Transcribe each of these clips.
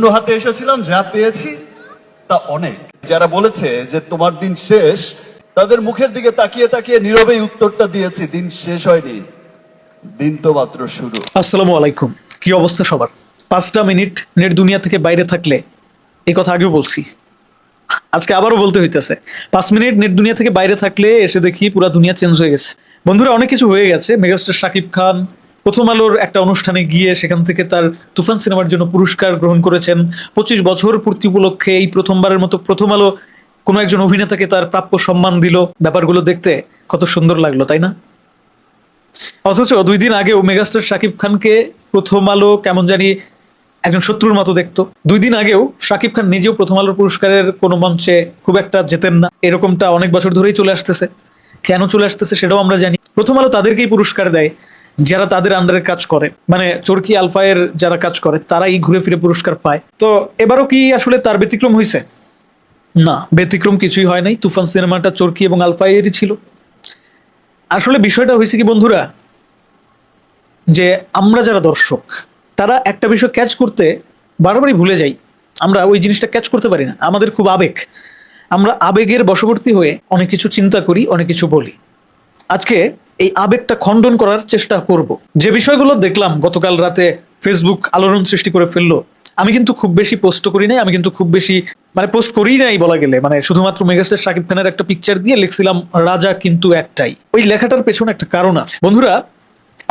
শূন্য হাতে এসেছিলাম, যা পেয়েছি, তা অনেক। যারা বলেছে যে তোমার দিন শেষ, তাদের মুখের দিকে তাকিয়ে তাকিয়ে নীরবেই উত্তরটা দিয়েছি, দিন শেষ হয়নি, দিন তো মাত্র শুরু। আসসালামু আলাইকুম। কি অবস্থা সবার? পাঁচটা মিনিট নেট দুনিয়া থেকে বাইরে থাকলে এই কথা আগেও বলছি। আজকে আবারও বলতে হইতেছে, পাঁচ মিনিট নেট দুনিয়া থেকে বাইরে থাকলে এসে দেখি পুরো দুনিয়া চেঞ্জ হয়ে গেছে। বন্ধুরা, অনেক কিছু হয়ে গেছে। মেগাস্টার শাকিব খান প্রথম আলোর একটা অনুষ্ঠানে গিয়ে সেখান থেকে তার তুফান সিনেমার জন্য পুরস্কার গ্রহণ করেছেন। পঁচিশ বছর পূর্তি উপলক্ষে এই প্রথমবারের মতো প্রথম আলো কোনো একজন অভিনেতাকে তার প্রাপ্য সম্মান দিল। ব্যাপারগুলো দেখতে কত সুন্দর লাগল, তাই না? অথচ দুই দিন আগেও মেগাস্টার শাকিব খানকে প্রথম আলো কেমন জানি একজন শত্রুর মতো দেখতো। দুই দিন আগেও শাকিব খান নিজেও প্রথম আলোর পুরস্কারের কোনো মঞ্চে খুব একটা যেতেন না। এরকমটা অনেক বছর ধরেই চলে আসতেছে। কেন চলে আসতেছে সেটাও আমরা জানি। প্রথম আলো তাদেরকেই পুরস্কার দেয়। যারা তাদের আন্ডারে কাজ করে মানে চরকি আলফায়ের যারা কাজ করে, তারাই ঘুরে ফিরে পুরস্কার পায়। তো এবারও কি আসলে তার ব্যতিক্রম হয়েছে না, ব্যতিক্রম কিছুই হয় নাই। তুফান সিনেমাটা চরকি এবং আলফায়েরই ছিল। আসলে বিষয়টা হয়েছে কি বন্ধুরা, যে আমরা যারা দর্শক, তারা একটা বিষয় ক্যাচ করতে বারবারই ভুলে যাই। আমরা ওই জিনিসটা ক্যাচ করতে পারি না। আমাদের খুব আবেগ। আমরা আবেগের বশবর্তী হয়ে অনেক কিছু চিন্তা করি, অনেক কিছু বলি। আজকে এই আবেগটা খণ্ডন করার চেষ্টা করব। যে বিষয়গুলো দেখলাম গতকাল রাতে ফেসবুক আলোড়ন সৃষ্টি করে ফেলল, আমি কিন্তু খুব বেশি পোস্ট করি নাই, আমি কিন্তু খুব বেশি মানে পোস্ট করি নাই বলা গেলে। মানে শুধুমাত্র মেগাস্টার শাকিব খানের একটা পিকচার দিয়ে লিখছিলাম, রাজা কিন্তু একটাই। ওই লেখাটার পেছনে একটা কারণ আছে। বন্ধুরা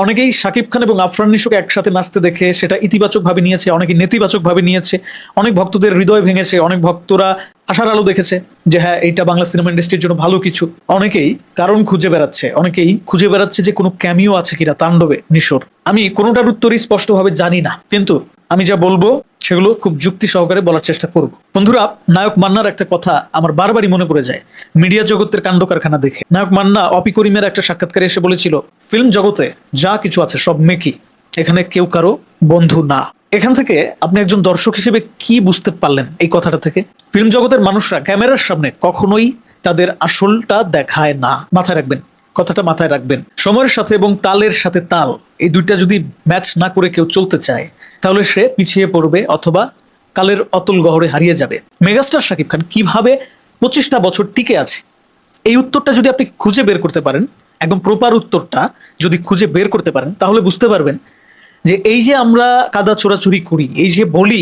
অনেকেই শাকিব খান এবং আফরান নিশোকে একসাথে নাচতে দেখে সেটা ইতিবাচক ভাবে নিয়েছে, অনেকে নেতিবাচক ভাবে নিয়েছে, অনেক ভক্তদের হৃদয় ভেঙেছে, অনেক ভক্তরা আশার আলো দেখেছে যে হ্যাঁ এইটা বাংলা সিনেমা ইন্ডাস্ট্রির জন্য ভালো কিছু। অনেকেই কারণ খুঁজে বেড়াচ্ছে, অনেকেই খুঁজে বেড়াচ্ছে যে কোনো ক্যামিও আছে কিনা তাণ্ডবে নিশোর। আমি কোনোটার উত্তরই স্পষ্টভাবে জানি না, কিন্তু আমি যা বলব সেগুলো খুব যুক্তি সহকারে বলার চেষ্টা করব। বন্ধুরা, নায়ক মান্নার একটা কথা আমার বারবারই মনে পড়ে যায়। মিডিয়া জগতের কাণ্ড কারখানা দেখে। নায়ক মান্না, অপি করিমের একটা সাক্ষাৎকারে এসে বলেছিল, ফিল্ম জগতে যা কিছু আছে সব মেকি এখানে কেউ কারও বন্ধু না। এখান থেকে আপনি একজন দর্শক হিসেবে কি বুঝতে পারলেন এই কথাটা থেকে? ফিল্ম জগতের মানুষরা ক্যামেরার সামনে কখনোই তাদের আসলটা দেখায় না। মাথায় রাখবেন, কথাটা মাথায় রাখবেন। সময়ের সাথে এবং তালের সাথে তাল, এই দুইটা যদি ম্যাচ না করে কেউ চলতে চায় তাহলে সে পিছিয়ে পড়বে অথবা কালের অতুল গহরে হারিয়ে যাবে। মেগাস্টার শাকিব খান কীভাবে পঁচিশটা বছর টিকে আছে? এই উত্তরটা যদি আপনি খুঁজে বের করতে পারেন, একদম প্রপার উত্তরটা যদি খুঁজে বের করতে পারেন, তাহলে বুঝতে পারবেন যে এই যে আমরা কাদা চোরাচুরি করি, এই যে বলি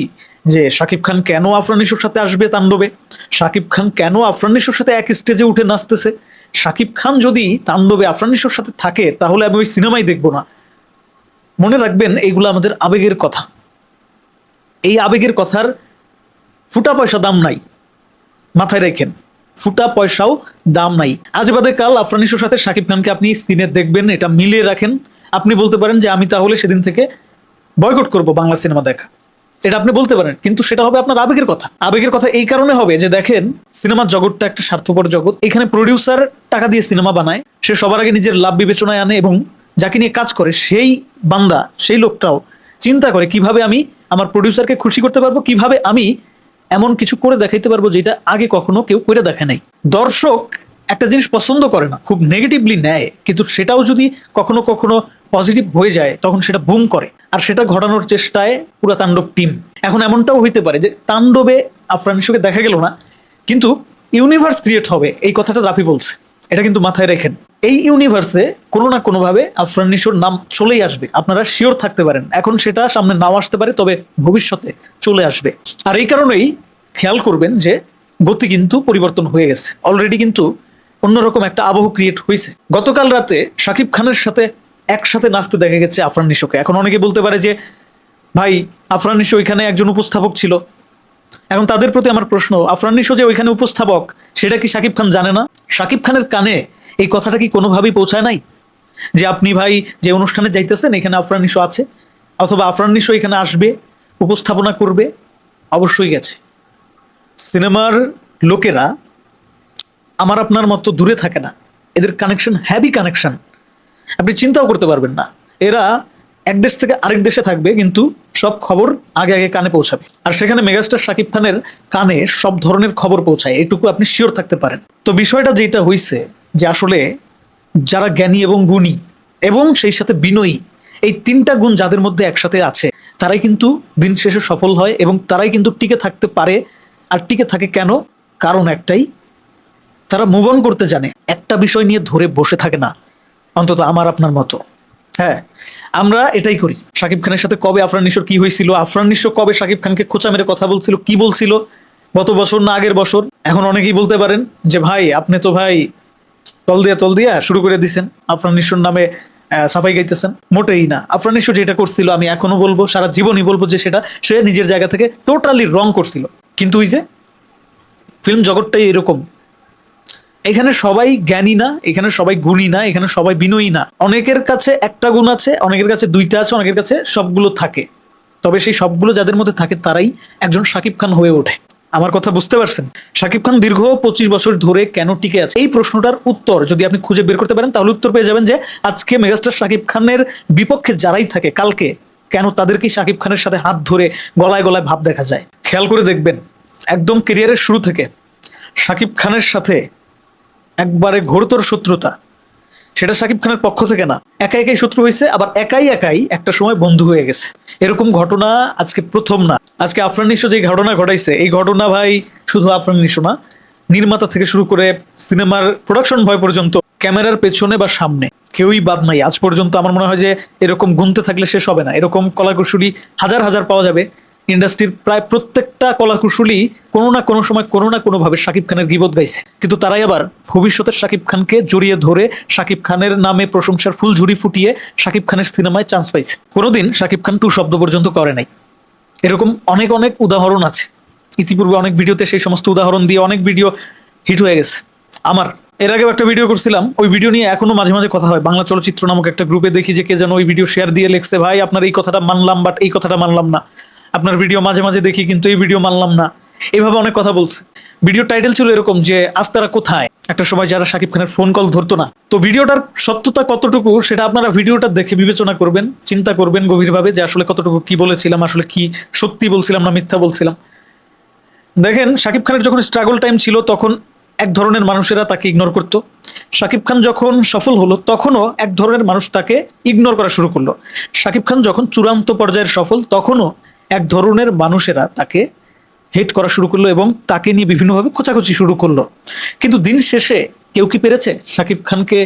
যে শাকিব খান কেন আফরানিসুর সাথে আসবে তাণ্ডবে? শাকিব খান কেন আফরানিসুর সাথে এক স্টেজে উঠে নাচতেছে? শাকিব খান যদি তাণ্ডবে আফরানিসুর সাথে থাকে, তাহলে আমি ওই সিনেমাই দেখব না। মনে রাখবেন, এইগুলো আমাদের আবেগের কথা। এই আবেগের কথার ফুটা পয়সা দাম নাই। মাথায় রেখেন, ফুটা পয়সাও দাম নাই। আজ বাদে কাল আফরানিসুর সাথে শাকিব খানকে আপনি স্ক্রিনে দেখবেন, এটা মিলিয়ে রাখেন। আপনি বলতে পারেন যে আমি তাহলে সেদিন থেকে বয়কট করব বাংলা সিনেমা দেখা। এটা আপনি বলতে পারেন, কিন্তু সেটা হবে আপনার আবেগের কথা। আবেগের কথা এই কারণে হবে যে দেখেন সিনেমার জগৎটা একটা স্বার্থপর জগৎ। এখানে প্রডিউসার টাকা দিয়ে সিনেমা বানায়, সে সবার আগে নিজের লাভ বিবেচনায় আনে এবং যাকে নিয়ে কাজ করে সেই বান্দা, সেই লোকটাও চিন্তা করে কীভাবে আমি আমার প্রডিউসারকে খুশি করতে পারব, কীভাবে আমি এমন কিছু করে দেখাইতে পারব যেটা আগে কখনো কেউ করে দেখে নাই। দর্শক একটা জিনিস পছন্দ করে না, খুব নেগেটিভলি নেয়, কিন্তু সেটাও যদি কখনো কখনো পজিটিভ হয়ে যায়, তখন সেটা বুম করে। আর সেটা ঘটানোর চেষ্টায় পুরো তাণ্ডব টিম এখন এমনটাও হইতে পারে যে তাণ্ডবে আফরান ইস্যুকে দেখা গেল না, কিন্তু ইউনিভার্স ক্রিয়েট হবে, এই কথাটা রাফি বলছে। এটা কিন্তু মাথায় রেখেন। এই ইউনিভার্সে কোনো না কোনোভাবে আফরান নিশোর নাম চলেই আসবে। আপনারা শিওর থাকতে পারেন। এখন সেটা সামনে নাও আসতে পারে, তবে ভবিষ্যতে চলে আসবে। আর এই কারণেই খেয়াল করবেন যে গতি কিন্তু পরিবর্তন হয়ে গেছে। অলরেডি কিন্তু অন্যরকম একটা আবহ ক্রিয়েট হয়েছে গতকাল রাতে শাকিব খানের সাথে একসাথে নাচতে দেখা গেছে আফরান নিশোকে। এখন অনেকে বলতে পারে যে, ভাই, আফরান নিশো ওইখানে একজন উপস্থাপক ছিল। এখন তাদের প্রতি আমার প্রশ্ন, আফরান নিশো যে ওইখানে উপস্থাপক, সেটা কি শাকিব খান জানে না? শাকিব খানের কানে এই কথাটা কি কোনোভাবেই পৌঁছায় নাই? যে আপনি ভাই যে অনুষ্ঠানে যাইতেছেন, এখানে আফরান নিশো আছে, অথবা আফরান নিশো এখানে আসবে, উপস্থাপনা করবে, অবশ্যই গেছে। সিনেমার লোকেরা আমার আপনার মতো দূরে থাকে না। এদের কানেকশন হ্যাভি কানেকশন আপনি চিন্তাও করতে পারবেন না। এরা এক দেশ থেকে আরেক দেশে থাকবে, কিন্তু সব খবর আগে আগে কানে পৌঁছাবে। আর সেখানে মেগাস্টার শাকিব খানের কানে সব ধরনের খবর পৌঁছায়, এটুকু আপনি শিওর থাকতে পারেন। তো বিষয়টা যেটা হয়েছে যে আসলে যারা জ্ঞানী এবং গুণী, এবং সেই সাথে বিনয়ী, এই তিনটা গুণ যাদের মধ্যে একসাথে আছে, তারাই কিন্তু দিন শেষে সফল হয় এবং তারাই কিন্তু টিকে থাকতে পারে। আর টিকে থাকে কেন? কারণ একটাই, তারা মুভ অন করতে জানে, একটা বিষয় নিয়ে ধরে বসে থাকে না, অন্তত আমার আপনার মতো। হ্যাঁ আমরা এটাই করি। শাকিব খানের সাথে কবে আফরান নিশোর কি হয়েছিল? আফরান নিশো কবে শাকিব খানকে খোঁচা মেরে কথা বলছিল? কি বলছিল? গত বছর না আগের বছর? এখন অনেকেই বলতে পারেন যে, ভাই, আপনি তো ভাই তল দিয়া তল দিয়া শুরু করে দিছেন। আফরান নিশোর নামে সাফাই গাইতেছেন। মোটেই না। আফরান নিশো যেটা করছিল, আমি এখনও বলব, সারা জীবনই বলব যে, সেটা সে নিজের জায়গা থেকে টোটালি রং করছিল। কিন্তু ওই যে ফিল্ম জগৎটাই এরকম। এখানে সবাই জ্ঞানী না, এখানে সবাই গুণী না, এখানে সবাই বিনয়ী না। অনেকের কাছে একটা গুণ আছে, অনেকের কাছে দুইটা আছে, অনেকের কাছে সবগুলো থাকে। তবে সেই সবগুলো যাদের মধ্যে থাকে তারাই একজন শাকিব খান হয়ে ওঠে। আমার কথা বুঝতে পারছেন? শাকিব খান দীর্ঘ পঁচিশ বছর ধরে কেন টিকে আছে? এই প্রশ্নটার উত্তর যদি আপনি খুঁজে বের করতে পারেন, তাহলে উত্তর পেয়ে যাবেন যে আজকে মেগাস্টার শাকিব খানের বিপক্ষে যারাই থাকে, কালকে কেন তাদেরকেই শাকিব খানের সাথে হাত ধরে গলায় গলায় ভাব দেখা যায়? খেয়াল করে দেখবেন, একদম কেরিয়ারের শুরু থেকে শাকিব খানের সাথে একবারে ঘোরতর শত্রুতা। সেটা শাকিব খানের পক্ষ থেকে না। একা একাই শত্রু হয়েছে আবার একাই একাই একটা সময় বন্ধু হয়ে গেছে। এরকম ঘটনা আজকে প্রথম না। আজকে আফরান নিশো যে ঘটনা ঘটাইছে, এই ঘটনা ভাই শুধু আফরান নিশো না, নির্মাতা থেকে শুরু করে সিনেমার প্রোডাকশন ভয় পর্যন্ত, ক্যামেরার পেছনে বা সামনে, কেউই বাদ নাই। আজ পর্যন্ত আমার মনে হয় যে এরকম গুনতে থাকলে শেষ হবে না। এরকম কলাকুশলী হাজার হাজার পাওয়া যাবে। ইন্ডাস্ট্রির প্রায় প্রত্যেকটা কলাকুশলী কোনো না কোনো সময় কোনো না কোনোভাবে শাকিব খানের গিবত গাইছে। কিন্তু তারাই আবার ভবিষ্যতের শাকিব খানকে জড়িয়ে ধরে শাকিব খানের নামে প্রশংসার ফুল ঝুড়ি ফুটিয়ে শাকিব খানের সিনেমায় চান্স পাইছে। কোনোদিন শাকিব খান টু শব্দ পর্যন্ত করে নাই। এরকম অনেক অনেক উদাহরণ আছে। ইতিপূর্বে অনেক ভিডিওতে সেই সমস্ত উদাহরণ দিয়ে অনেক ভিডিও হিট হয়ে গেছে। আমার, এর আগেও একটা ভিডিও করছিলাম। ওই ভিডিও নিয়ে এখনও মাঝে মাঝে কথা হয়। বাংলা চলচ্চিত্র নামক একটা গ্রুপে দেখি যে কে যেন ওই ভিডিও শেয়ার দিয়ে লেখছে, ভাই, আপনার এই কথাটা মানলাম বাট এই কথাটা মানলাম না। আপনার ভিডিও মাঝে মাঝে দেখি, কিন্তু এই ভিডিও মানলাম না। এইভাবে অনেক কথা বলছে। ভিডিও টাইটেল ছিল এরকম যে, আজ তারা কোথায়? একটা সময় যারা শাকিব খানের ফোন কল ধরতো না। তো ভিডিওটার সত্যতা কতটুকু, সেটা আপনারা ভিডিওটা দেখে বিবেচনা করবেন, চিন্তা করবেন গভীরভাবে যে আসলে কতটুকু কি বলেছিলাম, আসলে কি সত্যি বলছিলাম না মিথ্যা বলছিলাম। দেখেন শাকিব খানের যখন স্ট্রাগল টাইম ছিল, তখন এক ধরনের মানুষেরা তাকে ইগনোর করত। শাকিব খান যখন সফল হলো, তখনও এক ধরনের মানুষ তাকে ইগনোর করা শুরু করল। শাকিব খান যখন চূড়ান্ত পর্যায়ের সফল, তখনও এক ধরনের মানুষেরা তাকে হেট করা শুরু করল এবং তাকে নিয়ে বিভিন্নভাবে খোঁচাখুচি শুরু করল। কিন্তু দিন শেষে কেউ কি পেরেছে শাকিব খানকে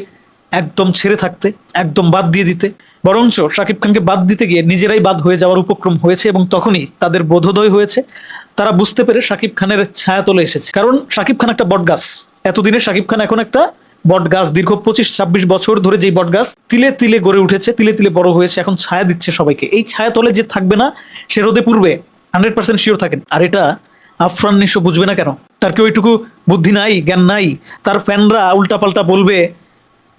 একদম ছেড়ে থাকতে, একদম বাদ দিয়ে দিতে? বরঞ্চ শাকিব খানকে বাদ দিতে গিয়ে নিজেরাই বাদ হয়ে যাওয়ার উপক্রম হয়েছে এবং তখনই তাদের বোধোদয় হয়েছে। তারা বুঝতে পেরে শাকিব খানের ছায়া তোলে এসেছে। কারণ শাকিব খান একটা বটগাছ। এতদিনে শাকিব খান এখন একটা বট গাছ দীর্ঘ পঁচিশ, ছাব্বিশ বছর ধরে যেই বট গাছ তিলে তিলে গড়ে উঠেছে, তিলে তিলে বড় হয়েছে, এখন ছায়া দিচ্ছে সবাইকে। এই ছায়া তলে যে থাকবে না, সে রোদে পূর্বে হান্ড্রেড পার্সেন্ট শিওর থাকেন আর এটা আফরান নিশ্চয় বুঝবে না কেন? তার কেউ ওইটুকু বুদ্ধি নাই, জ্ঞান নাই, তার ফ্যানরা উল্টাপাল্টা বলবে,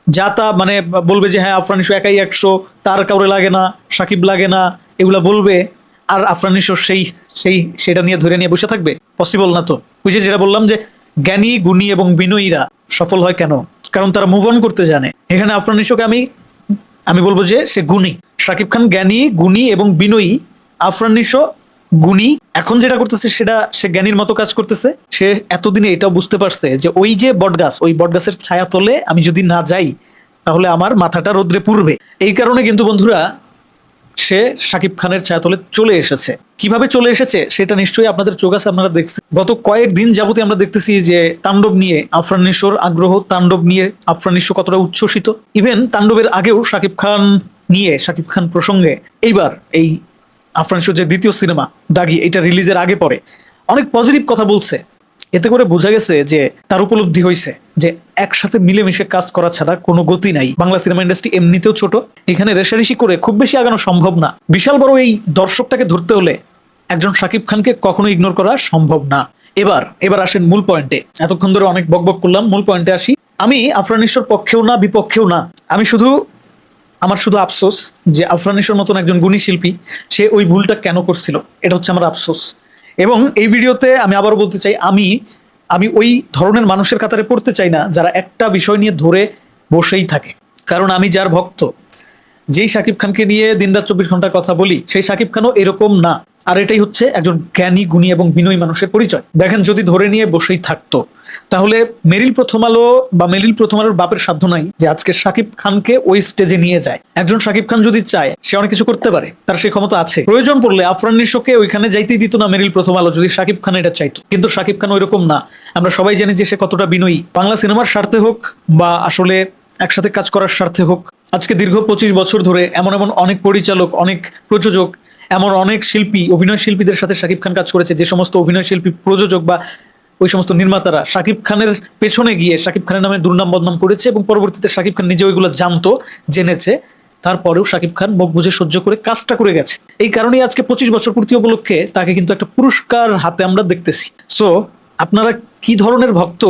যা তা মানে বলবে যে হ্যাঁ আফরান নিশো একাই একশো, তার কাউরে লাগে না, সাকিব লাগে না, এগুলা বলবে, আর আফরান নিশো সেই সেই, সেটা নিয়ে ধরে নিয়ে বসে থাকবে। পসিবল না তো। যে যেটা বললাম যে, জ্ঞানী, গুণী এবং বিনয়ীরা সফল হয় কেন? কারণ তারা মুভ অন করতে জানে। এখানে আফরান আমি আমি বলব যে সে গুণী। শাকিব খান জ্ঞানী, গুণী এবং বিনয়ী। আফরান গুণী। এখন যেটা করতেছে সেটা সে জ্ঞানীর মতো কাজ করতেছে। সে এতদিনে এটাও বুঝতে পারছে যে ওই যে বটগাছ, ওই বটগাছের ছায়া তলে আমি যদি না যাই, তাহলে আমার মাথাটা রোদ্রে পূর্বে এই কারণে কিন্তু বন্ধুরা সে শাকিব খানের ছায়াতলে চলে এসেছে। কীভাবে চলে এসেছে সেটা নিশ্চয়ই আপনাদের চোখ আছে, আপনারা দেখছেন। গত কয়েক দিন যাবতে আমরা দেখতেছি যে তাণ্ডব নিয়ে আফরান নিশোর আগ্রহ, তাণ্ডব নিয়ে আফরান নিশো কতটা উচ্ছ্বসিত। ইভেন তাণ্ডবের আগেও শাকিব খান নিয়ে শাকিব খান প্রসঙ্গে এইবার এই আফরান নিশোর যে দ্বিতীয় সিনেমা, দাগি, এটা রিলিজের আগে পরে অনেক পজিটিভ কথা বলছে। এতে করে বোঝা গেছে যে তার উপলব্ধি হয়েছে যে একসাথে মিলেমিশে কাজ করা ছাড়া কোনো গতি নাই। বাংলা সিনেমা ইন্ডাস্ট্রি এমনিতেও ছোট। এখানে রেশারেশি করে খুব বেশি আগানো সম্ভব না। বিশাল বড় এই দর্শকটাকে ধরতে হলে একজন শাকিব খানকে কখনো ইগনোর করা সম্ভব না। এবার এবার আসেন মূল পয়েন্টে এতক্ষণ ধরে অনেক বকবক করলাম, মূল পয়েন্টে আসি। আমি আফরানিশ্বর পক্ষেও না, বিপক্ষেও না। আমি শুধু, আমার শুধু আফসোস যে আফরানিশ্বর মতন একজন গুণী শিল্পী, সে ওই ভুলটা কেন করছিল? এটা হচ্ছে আমার আফসোস। এবং এই ভিডিওতে আমি আবারও বলতে চাই, আমি আমি ওই ধরনের মানুষের কাতারে পড়তে চাই না যারা একটা বিষয় নিয়ে ধরে বসেই থাকে। কারণ আমি যার ভক্ত, যেই সাকিব খানকে নিয়ে দিনরাত চব্বিশ ঘণ্টার কথা বলি, সেই সাকিব খানও এরকম না। আর এটাই হচ্ছে একজন জ্ঞানী, গুণী এবং বিনয়ী মানুষের পরিচয়। দেখেন, যদি ধরে নিয়ে বসেই থাকতো, তাহলে মেরিল প্রথম আলো বা মেরিল প্রথম আলোর বাপের সাধ্য নাই যে আজকে শাকিব খানকে ওই স্টেজে নিয়ে যায়। একজন শাকিব খান যদি চায়, সে অনেক কিছু করতে পারে, তার সেই ক্ষমতা আছে। প্রয়োজন পড়লে আফরান নিশোকে ওইখানে যাইতেই দিত না মেরিল প্রথম আলো, যদি শাকিব খান এটা চাইতো। কিন্তু শাকিব খান ওইরকম না। আমরা সবাই জানি যে সে কতটা বিনয়ী। বাংলা সিনেমার স্বার্থে হোক বা আসলে একসাথে কাজ করার স্বার্থে হোক, আজকে দীর্ঘ পঁচিশ বছর ধরে এমন এমন অনেক পরিচালক, অনেক প্রযোজক এমন অনেক শিল্পী, অভিনয় শিল্পীদের সাথে শাকিব খান কাজ করেছে, যে সমস্ত অভিনয় শিল্পী প্রযোজক বা ওই সমস্ত নির্মাতারা শাকিব খানের পেছনে গিয়ে শাকিব খানের নামে দুর্নাম বদনাম করেছে এবং পরবর্তীতে শাকিব খান নিজে ওইগুলো জানতো, জেনেছে। তারপরেও শাকিব খান মুখ বুঝে সহ্য করে কাজটা করে গেছে। এই কারণেই আজকে পঁচিশ বছর পূর্তি উপলক্ষে তাকে কিন্তু একটা পুরস্কার হাতে আমরা দেখতেছি। সো আপনারা কি ধরনের ভক্ত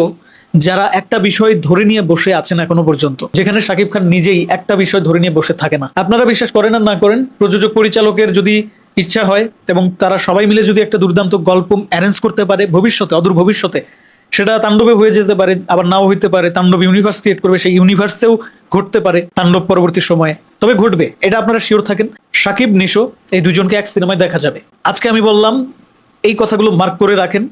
যারা একটা বিষয় ধরে নিয়ে বসে আছেন এখনও পর্যন্ত, যেখানে শাকিব খান নিজেই একটা বিষয় ধরে নিয়ে বসে থাকে না। আপনারা বিশ্বাস করেন আর না করেন, প্রযোজক পরিচালকের যদি ইচ্ছা হয় এবং তারা সবাই মিলে যদি একটা দুর্দান্ত গল্প অ্যারেঞ্জ করতে পারে ভবিষ্যতে, অদূর ভবিষ্যতে, সেটা তাণ্ডবে হয়ে যেতে পারে, আবার নাও হইতে পারে, তাণ্ডব ইউনিভার্স ক্রিয়েট করবে, সেই ইউনিভার্সেও ঘটতে পারে তাণ্ডব পরবর্তী সময়ে। তবে ঘটবে, এটা আপনারা শিওর থাকেন। সাকিব নিশো, এই দুজনকে এক সিনেমায় দেখা যাবে। আজকে আমি বললাম, এই কথাগুলো মার্ক করে রাখেন।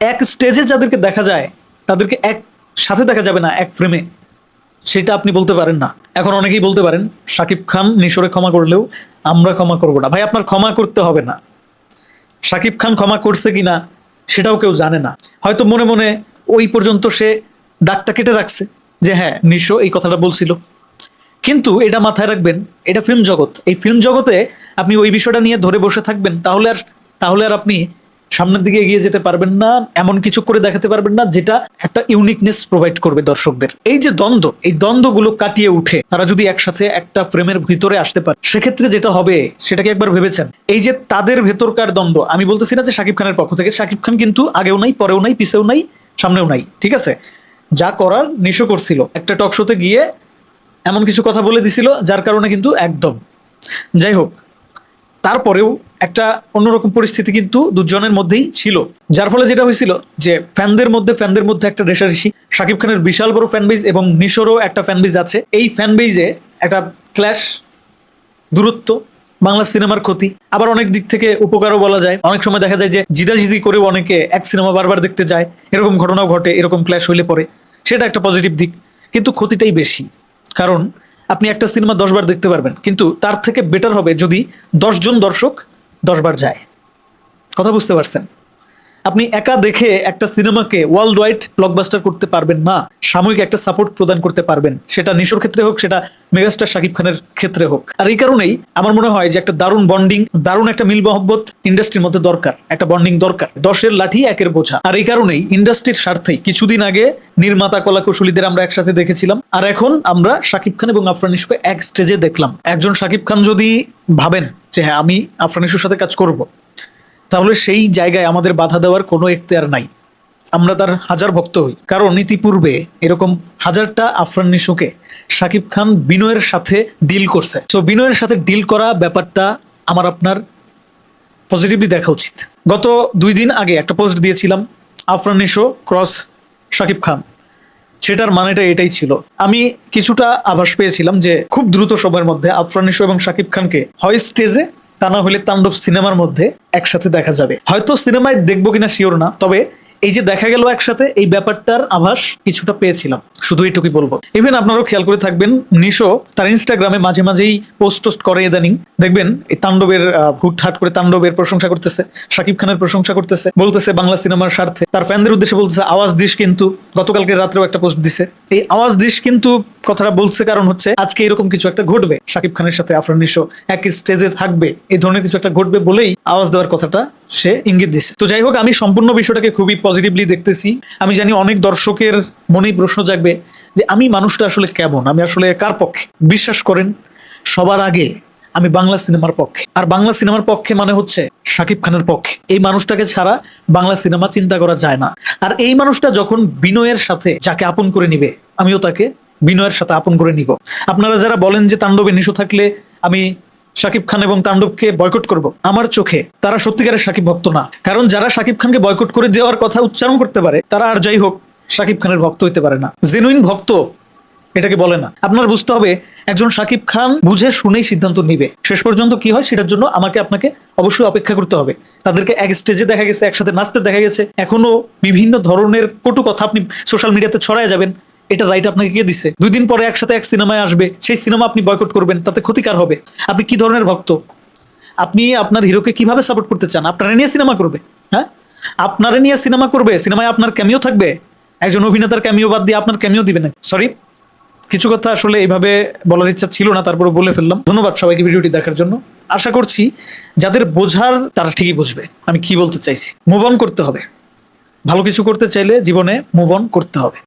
এক স্টেজে যাদেরকে দেখা যায় তাদেরকে এক সাথে দেখা যাবে না, এক ফ্রেমে সেটা আপনি বলতে পারেন না। এখন অনেকেই বলতে পারেন, সাকিব খান নিশোরে ক্ষমা করলেও আমরা ক্ষমা করব না। ভাই, আপনার ক্ষমা করতে হবে না। সাকিব খান ক্ষমা করছে কিনা সেটাও কেউ জানে না। হয়তো মনে মনে ওই পর্যন্ত সে দাগটা কেটে রাখছে যে হ্যাঁ নিশো এই কথাটা বলছিল। কিন্তু এটা মাথায় রাখবেন, এটা ফিল্ম জগৎ। এই ফিল্ম জগতে আপনি ওই বিষয়টা নিয়ে ধরে বসে থাকবেন, তাহলে আর তাহলে আর আপনি সামনের দিকে এগিয়ে যেতে পারবেন না, এমন কিছু করে দেখাতে পারবেন না, যেটা একটা ইউনিকনেস প্রোভাইড করবে দর্শকদের। এই যে দ্বন্দ্ব, এই দ্বন্দ্বগুলো কাটিয়ে উঠে তারা যদি একসাথে একটা ফ্রেমের ভিতরে আসতে পারে, সেক্ষেত্রে যেটা হবে, সেটাকে একবার ভেবেছেন। এই যে তাদের ভেতরকার দ্বন্দ্ব, আমি বলতেছি না যে শাকিব খানের পক্ষ থেকে, শাকিব খান কিন্তু আগেও নাই, পরেও নাই, পিছেও নাই, সামনেও নাই, ঠিক আছে? যা করার নিশো করছিল। একটা টক শোতে গিয়ে এমন কিছু কথা বলে দিছিল, যার কারণে কিন্তু একদম। যাই হোক তারপরেও একটা অন্যরকম পরিস্থিতি কিন্তু দুজনের মধ্যেই ছিল। যার ফলে যেটা হয়েছিল যে ফ্যানদের মধ্যে ফ্যানদের মধ্যে একটা রেশারেশি শাকিব খানের বিশাল বড় ফ্যান বেজ এবং নিশোরও একটা ফ্যান বেজ আছে। এই ফ্যান বেজে একটা ক্ল্যাশ দূরত্ব, বাংলা সিনেমার ক্ষতি। আবার অনেক দিক থেকে উপকারও বলা যায়। অনেক সময় দেখা যায় যে জিদাজিদি করেও অনেকে এক সিনেমা বারবার দেখতে যায়। এরকম ঘটনাও ঘটে, এরকম ক্ল্যাশ হইলে পরে। সেটা একটা পজিটিভ দিক। কিন্তু ক্ষতিটাই বেশি। কারণ আপনি একটা সিনেমা দশবার দেখতে পারবেন, কিন্তু তার থেকে বেটার হবে যদি দশজন দর্শক দশবার যায়। কথা বুঝতে পারছেন? আপনি একা দেখে একটা সিনেমাকে ওয়ার্ল্ড ওয়াইড ব্লকবাস্টার করতে পারবেন না, সাময়িক একটা সাপোর্ট প্রদান করতে পারবেন। সেটা নিশোর ক্ষেত্রে হোক, সেটা মেগাস্টার শাকিব খানের ক্ষেত্রে হোক। আর এই কারণেই আমার মনে হয় যে একটা দারুণ বন্ডিং দারুণ একটা মিল মহব্বত ইন্ডাস্ট্রির মধ্যে দরকার, একটা বন্ডিং দরকার। দশের লাঠি একের বোঝা। আর এই কারণেই ইন্ডাস্ট্রির স্বার্থেই কিছুদিন আগে নির্মাতা কলা কৌশলীদের আমরা একসাথে দেখেছিলাম। আর এখন আমরা শাকিব খান এবং আফরান নিশোকে এক স্টেজে দেখলাম। একজন শাকিব খান যদি ভাবেন যে হ্যাঁ আমি আফরান নিশোর সাথে কাজ করব তাহলে সেই জায়গায় আমাদের বাধা দেওয়ার কোনো এখতিয়ার নাই। আমরা তার হাজার ভক্ত হই। কারণ ইতিপূর্বে এরকম হাজারটা আফরান নিশোকে শাকিব খান বিনয়ের সাথে ডিল করছে। তো বিনয়ের সাথে ডিল করা ব্যাপারটা আমার আপনার পজিটিভলি দেখা উচিত। গত দুই দিন আগে একটা পোস্ট দিয়েছিলাম, আফরান নিশো ক্রস শাকিব খান। সেটার মানেটা এটাই ছিল। আমি কিছুটা আভাস পেয়েছিলাম যে খুব দ্রুত সময়ের মধ্যে আফরান নিশো এবং শাকিব খানকে হয় স্টেজে তা না হলে তাণ্ডব সিনেমার মধ্যে একসাথে দেখা যাবে। হয়তো সিনেমায় দেখব কিনা শিওর না, তবে এই যে দেখা গেল একসাথে, এই ব্যাপারটার আভাস কিছুটা পেয়েছিলাম। শুধু এইটুকুই বলব। ইভেন আপনারাও খেয়াল করে থাকবেন, নিশো তার ইনস্টাগ্রামে মাঝে মাঝেই পোস্ট টোস্ট করে ইদানিং। দেখবেন, এই তাণ্ডবের হুটহাট করে তাণ্ডবের প্রশংসা করতেছে, শাকিব খানের প্রশংসা করতেছে, বলতেছে বাংলা সিনেমার স্বার্থে। তার ফ্যানদের উদ্দেশ্যে বলতেছে, আওয়াজ দিস কিন্তু। গতকালকে রাত্রেও একটা পোস্ট দিছে। এই আওয়াজ দিস কিন্তু কথাটা বলছে কারণ হচ্ছে আজকে এরকম কিছু একটা ঘটবে। শাকিব খানের সাথে আফরান নিশো এক স্টেজে থাকবে। এই ধরনের কিছু একটা ঘটবে বলেই আওয়াজ দেওয়ার কথাটা সে ইঙ্গিত দিছে তো যাই হোক, আমি সম্পূর্ণ বিষয়টাকে খুবই পজিটিভলি দেখতেছি। আমি জানি অনেক দর্শকের মনেই প্রশ্ন জাগবে যে আমি মানুষটা আসলে কেমন? আমি আসলে কার পক্ষে? বিশ্বাস করেন, সবার আগে আমি বাংলা সিনেমার পক্ষে। আর বাংলা সিনেমার পক্ষে মানে হচ্ছে শাকিব খানের পক্ষে। এই মানুষটাকে ছাড়া বাংলা সিনেমা চিন্তা করা যায় না। আর এই মানুষটা যখন বিনয়ের সাথে যাকে আপন করে নিবে, আমিও তাকে বিনয়ের সাথে আপন করে নিব। আপনারা যারা বলেন যে তাণ্ডবে নিশো থাকলে আমি শাকিব খান এবং তাণ্ডবকে বয়কট করব, আমার চোখে তারা সত্যিকারের শাকিব ভক্ত না। কারণ যারা শাকিব খানকে বয়কট করে দেওয়ার কথা উচ্চারণ করতে পারে, তারা আর যাই হোক শাকিব খানের ভক্ত হইতে পারে না। জেনুইন ভক্ত এটাকে বলে না। আপনার বুঝতে হবে, একজন সাকিব খান বুঝে শুনেই সিদ্ধান্ত নিবে। শেষ পর্যন্ত কি হয় সেটার জন্য আমাকে আপনাকে অবশ্যই অপেক্ষা করতে হবে। তাদেরকে এক স্টেজে দেখা গেছে, একসাথে নাচতে দেখা গেছে। এখনও বিভিন্ন ধরনের কটু কথা আপনি সোশ্যাল মিডিয়াতে ছড়ায় যাবেন। এটা রাইট আপনাকে কে দিছে? দুই দিন পরে একসাথে এক সিনেমায় আসবে, সেই সিনেমা আপনি বয়কট করবেন, তাতে ক্ষতিকার হবে। আপনি কি ধরনের ভক্ত? আপনি আপনার হিরোকে কীভাবে সাপোর্ট করতে চান? আপনারা নিয়ে সিনেমা করবে হ্যাঁ? আপনারা নিয়ে সিনেমা করবে, সিনেমায় আপনার ক্যামিও থাকবে, একজন অভিনেতার ক্যামিও বাদ দিয়ে আপনার ক্যামিও দিবে না। সরি কিছু কথা আসলে এইভাবে বলার ইচ্ছা ছিল না তারপরে বলে ফেললাম। ধন্যবাদ সবাইকে ভিডিওটি দেখার জন্য। আশা করছি যাদের বোঝার, তারা ঠিকই বুঝবে, আমি কি বলতে চাইছি। মুভ অন করতে হবে। ভালো কিছু করতে চাইলে জীবনে মুভ অন করতে হবে।